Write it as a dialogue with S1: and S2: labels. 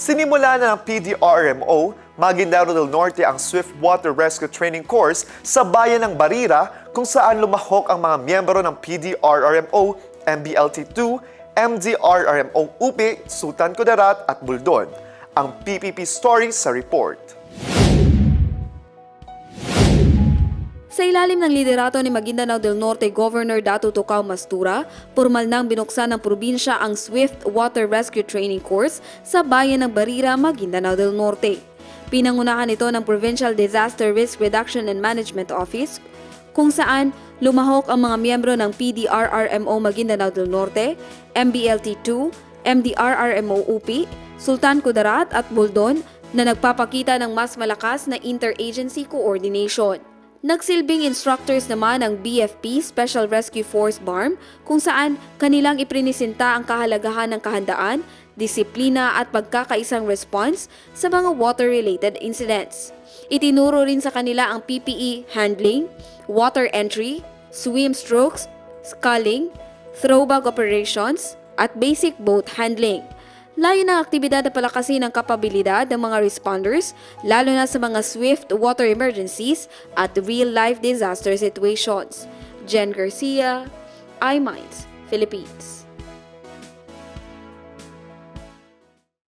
S1: Sinimula na ng PDRMO, Maguindaro del Norte ang Swift Water Rescue Training Course sa bayan ng Barira kung saan lumahok ang mga miyembro ng PDRRMO, MBLT2, MDRRMO UPI, Sultan Kudarat at Buldon. Ang PPP story sa report.
S2: Sa ilalim ng liderato ni Maguindanao del Norte Governor Dato Tocao Mastura, formal nang binuksan ng probinsya ang Swift Water Rescue Training Course sa bayan ng Barira, Maguindanao del Norte. Pinangunahan ito ng Provincial Disaster Risk Reduction and Management Office kung saan lumahok ang mga miyembro ng PDRRMO Maguindanao del Norte, MBLT2, MDRRMO UP, Sultan Kudarat at Buldon na nagpapakita ng mas malakas na interagency coordination. Nagsilbing instructors naman ang BFP Special Rescue Force BARM kung saan kanilang iprinisinta ang kahalagahan ng kahandaan, disiplina at pagkakaisang response sa mga water-related incidents. Itinuro rin sa kanila ang PPE handling, water entry, swim strokes, sculling, throwback operations, at basic boat handling. Layo ng aktibidad na palakasin ang kapabilidad ng mga responders, lalo na sa mga swift water emergencies at real-life disaster situations. Jen Garcia, iMinds, Philippines.